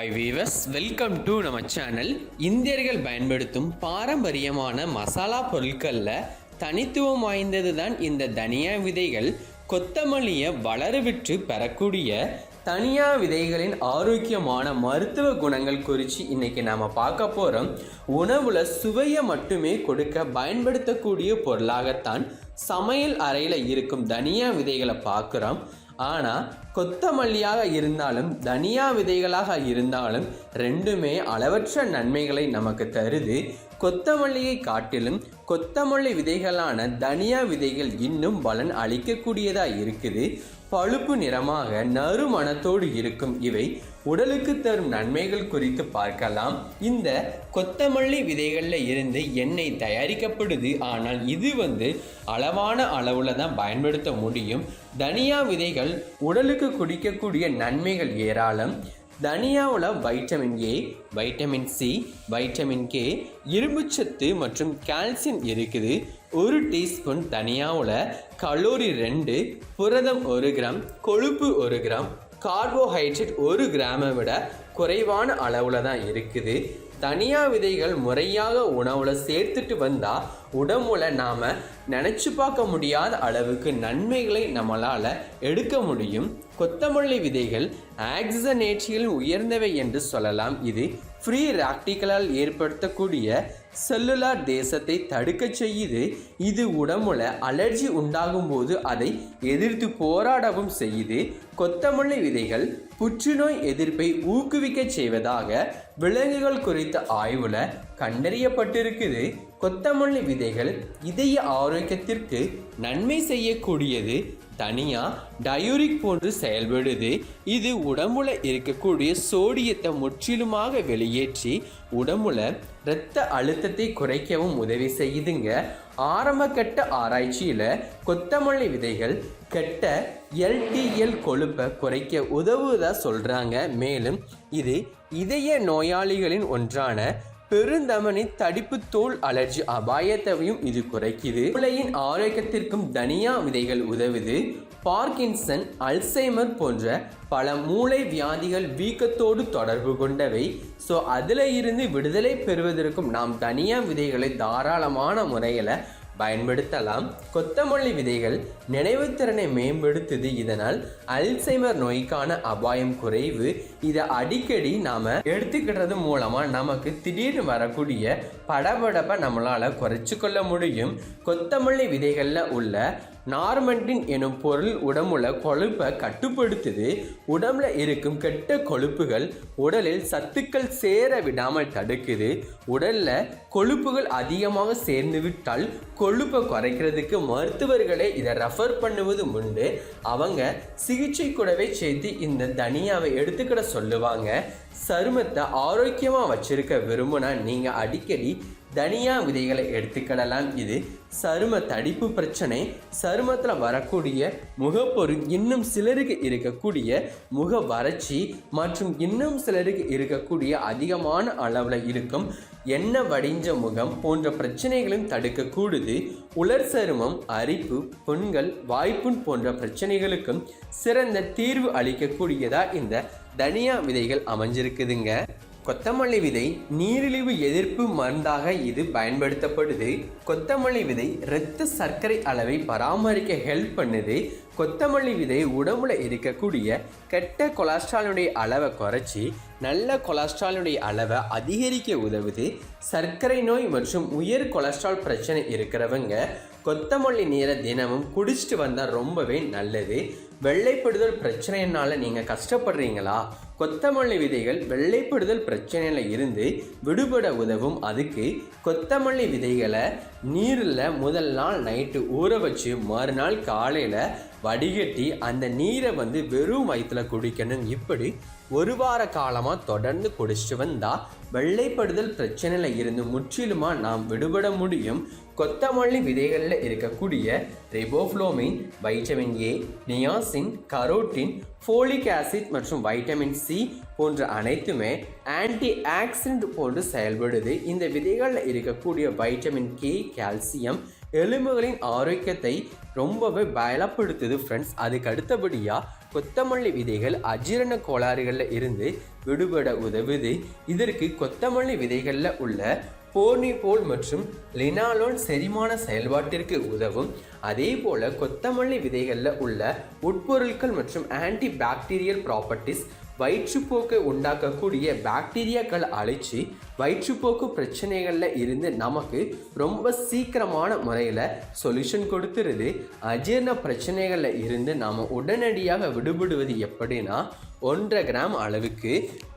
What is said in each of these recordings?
Hi viewers welcome to நம்ம channel இந்தியர்கள் பயன்படுத்தும் பாரம்பரியமான மசாலா பொருட்களில் தனித்துவம் வாய்ந்தது தான் இந்த தனியா விதைகள். கொத்தமல்லியை வளரவிட்டு பெறக்கூடிய தனியா விதைகளின் ஆரோக்கியமான மருத்துவ குணங்கள் குறித்து இன்னைக்கு நாம் பார்க்க போகிறோம் உணவில் சுவையை மட்டுமே கொடுக்க பயன்படுத்தக்கூடிய பொருளாகத்தான் சமையல் அறையில் இருக்கும் தனியா விதைகளை பார்க்குறோம். ஆனால் கொத்தமல்லியாக இருந்தாலும் தனியா விதைகளாக இருந்தாலும் ரெண்டுமே அளவற்ற நன்மைகளை நமக்கு தருது. கொத்தமல்லியை காட்டிலும் கொத்தமல்லி விதைகளான தனியா விதைகள் இன்னும் பலன் அளிக்கக்கூடியதாக இருக்குது. பழுப்பு நிறமாக நறுமணத்தோடு இருக்கும் இவை உடலுக்கு தரும் நன்மைகள் குறித்து பார்க்கலாம். இந்த கொத்தமல்லி விதைகளில் இருந்து எண்ணெய் தயாரிக்கப்படுது. ஆனால் இது வந்து அளவான அளவில் தான் பயன்படுத்த முடியும். தனியா விதைகள் உடலுக்கு குடிக்கக்கூடிய நன்மைகள் ஏராளம். தனியாவில் vitamin A vitamin C vitamin K இரும்புச்சத்து மற்றும் கால்சியம் இருக்குது. ஒரு டீஸ்பூன் தனியாவில் கலோரி ரெண்டு புரதம் ஒரு கிராம் கொழுப்பு ஒரு கிராம் கார்போஹைட்ரேட் ஒரு கிராமை விட குறைவான அளவில் தான் இருக்குது. தனியா விதைகள் முறையாக உணவில் சேர்த்துட்டு வந்தால் உடம்புல நாம் நினச்சி பார்க்க முடியாத அளவுக்கு நன்மைகளை நம்மளால் எடுக்க முடியும். கொத்தமல்லி விதைகள் ஆக்சிஜனேற்றியில் உயர்ந்தவை என்று சொல்லலாம். இது ஃப்ரீ ராக்டிகளால் ஏற்படுத்தக்கூடிய செல்லுலார் தேசத்தை தடுக்க செய்யுது. இது உடம்புல அலர்ஜி உண்டாகும் போது அதை எதிர்த்து போராடவும் செய்யுது. கொத்தமல்லி விதைகள் புற்றுநோய் எதிர்ப்பை ஊக்குவிக்க செய்வதாக விலங்குகள் குறித்த ஆய்வுல கண்டறியப்பட்டிருக்குது. கொத்தமல்லி விதைகள் இதய ஆரோக்கியத்திற்கு நன்மை செய்யக்கூடியது தனியாக டயூரிக் போன்று செயல்படுது. இது உடம்புல இருக்கக்கூடிய சோடியத்தை முற்றிலுமாக வெளியேற்றி உடம்புல இரத்த அழுத்தத்தை குறைக்கவும் உதவி செய்யுதுங்க. ஆரம்ப கட்ட ஆராய்ச்சியில் கொத்தமல்லி விதைகள் கெட்ட எல்டிஎல் கொழுப்பை குறைக்க உதவுவதாக சொல்கிறாங்க மேலும் இது இதய நோயாளிகளின் ஒன்றான பெருந்தமனி தடிப்பு தோல் அலர்ஜி அபாயத்தையும் இது குறைக்குது. மூளையின் ஆரோக்கியத்திற்கும் தனியா விதைகள் உதவுது. பார்க்கின்சன் அல்சைமர் போன்ற பல மூளை வியாதிகள் வீக்கத்தோடு தொடர்பு கொண்டவை. ஸோ அதில் இருந்து விடுதலை பெறுவதற்கும் நாம் தனியா விதைகளை தாராளமான முறையில் பயன்படுத்தலாம். கொத்தமல்லி விதைகள் நினைவுத்திறனை மேம்படுத்துது. இதனால் அல்சைமர் நோய்க்கான அபாயம் குறைவு. இதை அடிக்கடி நாம் எடுத்துக்கிறது மூலமாக நமக்கு திடீர்னு வரக்கூடிய படபடப்பை நம்மளால் குறைச்சு கொள்ள முடியும். கொத்தமல்லி விதைகளில் உள்ள நார்மண்டின் எனும் பொருள் உடம்புல கொழுப்பை கட்டுப்படுத்துது. உடம்புல இருக்கும் கெட்ட கொழுப்புகள் உடலில் சத்துக்கள் சேர விடாமல் தடுக்குது. உடலில் கொழுப்புகள் அதிகமாக சேர்ந்து விட்டால் கொழுப்பை குறைக்கிறதுக்கு மருத்துவர்களே இதை ரெஃபர் பண்ணுவது உண்டு. அவங்க சிகிச்சை கூடவே சேர்த்து இந்த தனியாவை எடுத்துக்கிட சொல்லுவாங்க. சருமத்தை ஆரோக்கியமாக வச்சுருக்க விரும்புனா நீங்கள் அடிக்கடி தனியா விதைகளை எடுத்துக்கிடலாம். இது சரும தடிப்பு பிரச்சனை. சருமத்தில் வரக்கூடிய முகப்பொரு இன்னும் சிலருக்கு இருக்கக்கூடிய முக வறட்சி மற்றும் இன்னும் சிலருக்கு இருக்கக்கூடிய அதிகமான அளவில் இருக்கும். எண்ணெய் வடிஞ்ச முகம் போன்ற பிரச்சனைகளையும் தடுக்கக்கூடுது. உலர் சருமம் அரிப்பு புண்கள் வாய்ப்புண் போன்ற பிரச்சனைகளுக்கும் சிறந்த தீர்வு அளிக்கக்கூடியதா இந்த தனியா விதைகள் அமைஞ்சிருக்குதுங்க. கொத்தமல்லி விதை நீரிழிவு எதிர்ப்பு மருந்தாக இது பயன்படுத்தப்படுது. கொத்தமல்லி விதை இரத்த சர்க்கரை அளவை பராமரிக்க ஹெல்ப் பண்ணுது. கொத்தமல்லி விதை உடம்புல இருக்கக்கூடிய கெட்ட கொலஸ்ட்ராலுடைய அளவை குறைச்சி நல்ல கொலஸ்ட்ராலுடைய அளவை அதிகரிக்க உதவுது. சர்க்கரை நோய் மற்றும் உயர் கொலஸ்ட்ரால் பிரச்சனை இருக்கிறவங்க கொத்தமல்லி நீரை தினமும் குடிச்சிட்டு வந்தால் ரொம்பவே நல்லது. வெள்ளைப்படுதல் பிரச்சனையினால நீங்கள் கஷ்டப்படுறீங்களா? கொத்தமல்லி விதைகள் வெள்ளைப்படுதல் பிரச்சனையில் இருந்து விடுபட உதவும். அதுக்கு கொத்தமல்லி விதைகளை நீரில் முதல் நாள் நைட்டு ஊற வச்சு மறுநாள் காலையில் வடிகட்டி அந்த நீரை வந்து வெறும் வயிற்றில் குடிக்கணும். இப்படி ஒரு வார காலமாக தொடர்ந்து குடிச்சிட்டு வந்தால் வெள்ளைப்படுதல் பிரச்சனையில் இருந்து முற்றிலுமாக நாம் விடுபட முடியும். கொத்தமல்லி விதைகளில் இருக்கக்கூடிய riboflavin vitamin A niacin carotene folic acid மற்றும் வைட்டமின் சி போன்ற அனைத்துமே ஆன்டி ஆக்சிடென்ட் போன்று செயல்படுது. இந்த விதைகளில் இருக்கக்கூடிய வைட்டமின் கே கால்சியம் எலும்புகளின் ஆரோக்கியத்தை ரொம்பவே பலப்படுத்துது ஃப்ரெண்ட்ஸ் அதுக்கு அடுத்தபடியாக கொத்தமல்லி விதைகள் அஜீரண கோளாறுகளில் இருந்து விடுபட உதவுது. இதற்கு கொத்தமல்லி விதைகளில் உள்ள போர்னிபோல் மற்றும் லினாலோன் செரிமான செயல்பாட்டிற்கு உதவும். அதே போல் கொத்தமல்லி விதைகளில் உள்ள உட்பொருட்கள் மற்றும் ஆன்டி பாக்டீரியல் ப்ராப்பர்ட்டிஸ் வயிற்றுப்போக்கை உண்டாக்கக்கூடிய பாக்டீரியாக்களை அழித்து வயிற்றுப்போக்கு பிரச்சனைகளில் இருந்து நமக்கு ரொம்ப சீக்கிரமான முறையில் சொல்யூஷன் கொடுத்துருது. அஜீரண பிரச்சனைகளில் இருந்து நாம் உடனடியாக விடுபடுவது எப்படின்னா ஒன்றரை கிராம் அளவுக்கு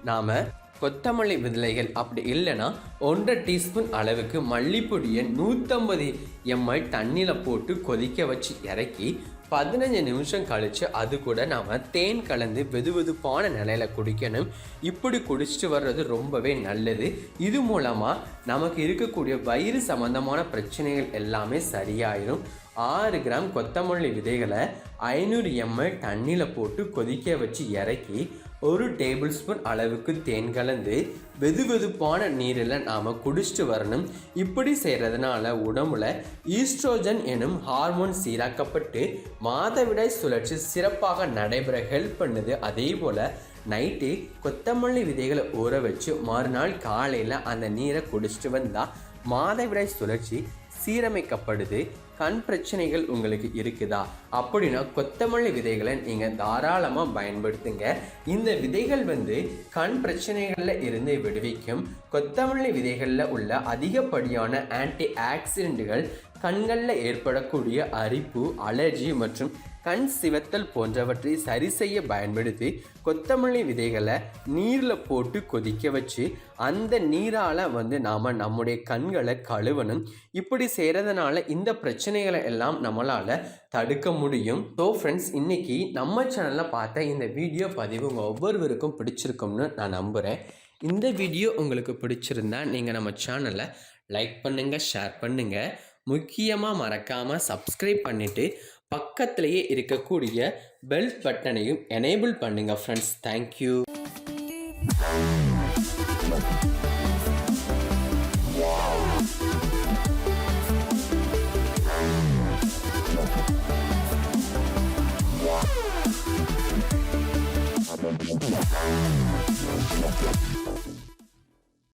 நாம் கொத்தமல்லி விதைகள் அப்படி இல்லைன்னா ஒன்றரை டீஸ்பூன் அளவுக்கு மல்லிப்பொடியை நூற்றம்பது எம்எல் தண்ணியில் போட்டு கொதிக்க வச்சு இறக்கி பதினஞ்சு நிமிஷம் கழித்து அது கூட நாம் தேன் கலந்து வெதுவெதுப்பான நிலையில குடிக்கணும். இப்படி குடிச்சிட்டு வர்றது ரொம்பவே நல்லது. இது மூலமாக நமக்கு இருக்கக்கூடிய வயிறு சம்பந்தமான பிரச்சனைகள் எல்லாமே சரியாயிரும். ஆறு கிராம் கொத்தமல்லி விதைகளை ஐநூறு எம்எல் தண்ணியில் போட்டு கொதிக்க வச்சு இறக்கி ஒரு டேபிள் ஸ்பூன் அளவுக்கு தேன் கலந்து வெது வெதுப்பான நீரில் நாம் குடிச்சிட்டு வரணும். இப்படி செய்கிறதுனால உடம்புல ஈஸ்ட்ரோஜன் எனும் ஹார்மோன் சீராக்கப்பட்டு மாதவிடாய் சுழற்சி சிறப்பாக நடைபெற ஹெல்ப் பண்ணுது. அதே போல் நைட்டு கொத்தமல்லி விதைகளை ஊற வச்சு மறுநாள் காலையில் அந்த நீரை குடிச்சிட்டு வந்தால் மாதவிடாய் சுழற்சி சீரமைக்கப்படுது. கண் பிரச்சனைகள் உங்களுக்கு இருக்குதா? அப்படின்னா கொத்தமல்லி விதைகளை நீங்கள் தாராளமாக பயன்படுத்துங்க. இந்த விதைகள் வந்து கண் பிரச்சனைகளில் இருந்து விடுவிக்கும். கொத்தமல்லி விதைகளில் உள்ள அதிகப்படியான ஆன்டி ஆக்சிடென்ட்டுகள் கண்களில் ஏற்படக்கூடிய அரிப்பு அலர்ஜி மற்றும் கண் சிவத்தல் போன்றவற்றை சரி செய்ய பயன்படுத்தி கொத்தமல்லி விதைகளை நீரில் போட்டு கொதிக்க வச்சு அந்த நீரால் வந்து நாம் நம்முடைய கண்களை கழுவணும். இப்படி செய்கிறதுனால இந்த பிரச்சனைகளை எல்லாம் நம்மளால் தடுக்க முடியும். ஸோ ஃப்ரெண்ட்ஸ் இன்றைக்கி நம்ம சேனலில் பார்த்த இந்த வீடியோ பதிவு உங்கள் ஒவ்வொருவருக்கும் பிடிச்சிருக்கும்னு நான் நம்புகிறேன் இந்த வீடியோ உங்களுக்கு பிடிச்சிருந்தா நீங்கள் நம்ம சேனலை லைக் பண்ணுங்கள் ஷேர் பண்ணுங்கள் முக்கியமாக மறக்காமல் சப்ஸ்கிரைப் பண்ணிவிட்டு பக்கத்திலேயே இருக்கக்கூடிய பெல் பட்டனையும் எனேபிள் பண்ணுங்கள் ஃப்ரெண்ட்ஸ் தேங்க்யூ